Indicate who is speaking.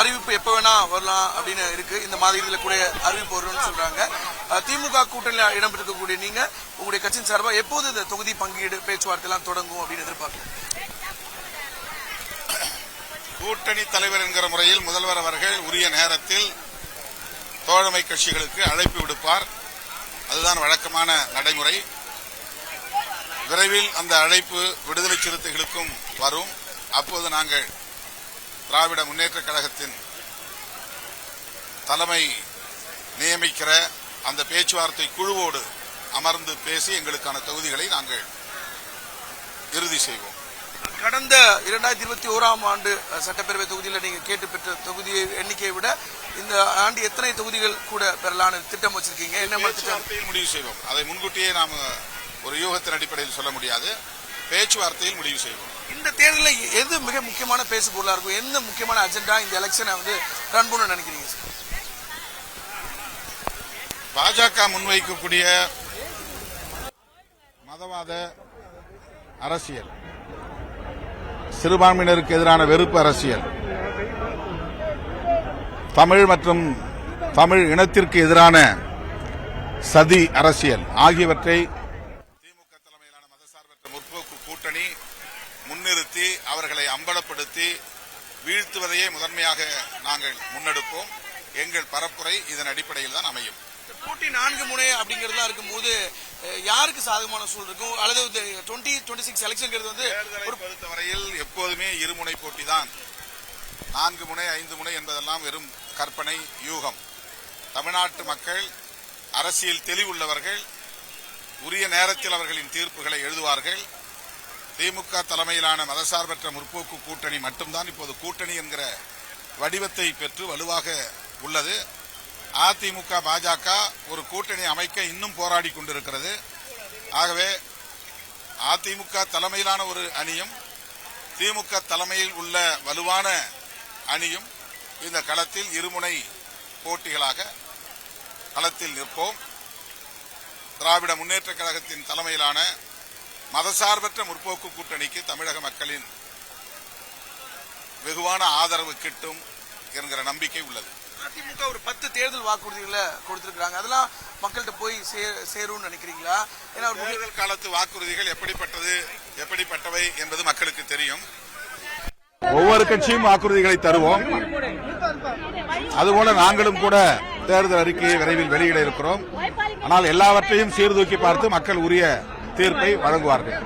Speaker 1: அறிவிப்பு எப்ப வேணா வரலாம் அப்படின்னு இருக்கு. இந்த மாதிரி இதில் கூட அறிவிப்பு வரும்னு சொல்றாங்க. திமுக கூட்டணியில் இடம்பெற்றிருக்கக்கூடிய நீங்க உங்களுடைய கட்சியின் சார்பா எப்போது இந்த தொகுதி பங்கீடு பேச்சுவார்த்தை எல்லாம் தொடங்கும் அப்படின்னு எதிர்பார்க்கலாம்
Speaker 2: கூட்டணி தலைவர் என்கிற முறையில் முதல்வர் அவர்கள் உரிய நேரத்தில் தோழமை கட்சிகளுக்கு அழைப்பு விடுப்பார். அதுதான் வழக்கமான நடைமுறை. விரைவில் அந்த அழைப்பு விடுதலை சிறுத்தைகளுக்கும் வரும். அப்போது நாங்கள் திராவிட முன்னேற்றக் கழகத்தின் தலைமை நியமிக்கிற அந்த பேச்சுவார்த்தை குழுவோடு அமர்ந்து பேசி எங்களுக்கான தொகுதிகளை நாங்கள் இறுதி செய்வோம்.
Speaker 1: கடந்த இரண்டாயிரத்தி இருபத்தி ஓராம் ஆண்டு சட்டப்பேரவை தொகுதியில் நீங்க கேட்டு பெற்ற தொகுதி எண்ணிக்கையை விட இந்த ஆண்டு எத்தனை தொகுதிகள் கூட பெறலான்னு திட்டம் வச்சிருக்கீங்க? என்ன திட்டம்?
Speaker 2: முடிவு செய்வோம். அதை முன்கூட்டியே நாம் ஒரு யூகத்தின் அடிப்படையில் சொல்ல முடியாது. பேச்சுவார்த்தையில் முடிவு செய்வோம்.
Speaker 1: இந்த தேர்தலில் எது மிக முக்கியமான பேசு பொருளாக இருக்கும்? எந்த முக்கியமான அஜெண்டா இந்த எலெக்ஷனை வந்து ரன் பண்ண நினைக்கிறீங்க சார்
Speaker 2: பாஜக முன்வைக்கக்கூடிய மதவாத அரசியல். சிறுபான்மையினருக்கு எதிரான வெறுப்பு அரசியல். தமிழ் மற்றும் தமிழ் இனத்திற்கு எதிரான சதி அரசியல் ஆகியவற்றை திமுக தலைமையிலான மதசார்பற்ற முற்போக்கு கூட்டணி முன்னிறுத்தி அவர்களை அம்பலப்படுத்தி வீழ்த்துவதையே முதன்மையாக நாங்கள் முன்னெடுப்போம். எங்கள் பரப்புரை இதன் அடிப்படையில் தான் அமையும்.
Speaker 1: போட்டி நான்கு முனை அப்படிங்கறதுலாம் இருக்கும்போது யாருக்கு சாதகமான சூழல் இருக்கும்? அல்லது டுவெண்ட்டி டுவெண்ட்டி சிக்ஸ் எலெக்ஷன்ங்கிறது வந்து
Speaker 2: தேர்தலை பொறுத்தவரையில் எப்போதுமே இருமுனை போட்டிதான் நான்கு முனை ஐந்து முனை என்பதெல்லாம் வெறும் கற்பனை யூகம். தமிழ்நாட்டு மக்கள் அரசியல் தெளிவுள்ளவர்கள் உரிய நேரத்தில் அவர்களின் தீர்ப்புகளை எழுதுவார்கள். திமுக தலைமையிலான மதசார்பற்ற முற்போக்கு கூட்டணி மட்டும்தான் இப்போது கூட்டணி என்கிற வடிவத்தை பெற்று வலுவாக உள்ளது. அதிமுக பாஜக ஒரு கூட்டணி அமைக்க இன்னும் போராடி கொண்டிருக்கிறது. ஆகவே அதிமுக தலைமையிலான ஒரு அணியும் திமுக தலைமையில் உள்ள வலுவான அணியும் இந்த களத்தில் இருமுனை போட்டிகளாக களத்தில் நிற்போம். திராவிட முன்னேற்றக் கழகத்தின் தலைமையிலான மதசார்பற்ற முற்போக்கு கூட்டணிக்கு தமிழக மக்களின் வெகுவான ஆதரவு கிட்டும் என்கிற நம்பிக்கை உள்ளது.
Speaker 1: அதிமுக ஒரு பத்து தேர்தல் வாக்குறுதிகளை கொடுத்திருக்காங்க அதெல்லாம் மக்கள்கிட்ட போய் சேரும்னு நினைக்கிறீங்களா? ஏன்னா
Speaker 2: தேர்தல் காலத்து வாக்குறுதிகள் எப்படிப்பட்டது எப்படிப்பட்டவை என்பது மக்களுக்கு தெரியும். ஒவ்வொரு கட்சியும் வாக்குறுதிகளை தருவோம். அதுபோல நாங்களும் கூட தேர்தல் அறிக்கையை விரைவில் வெளியிட இருக்கிறோம். ஆனால் எல்லாவற்றையும் சீர்தூக்கி பார்த்து மக்கள் உரிய தீர்ப்பை வழங்குவார்கள்.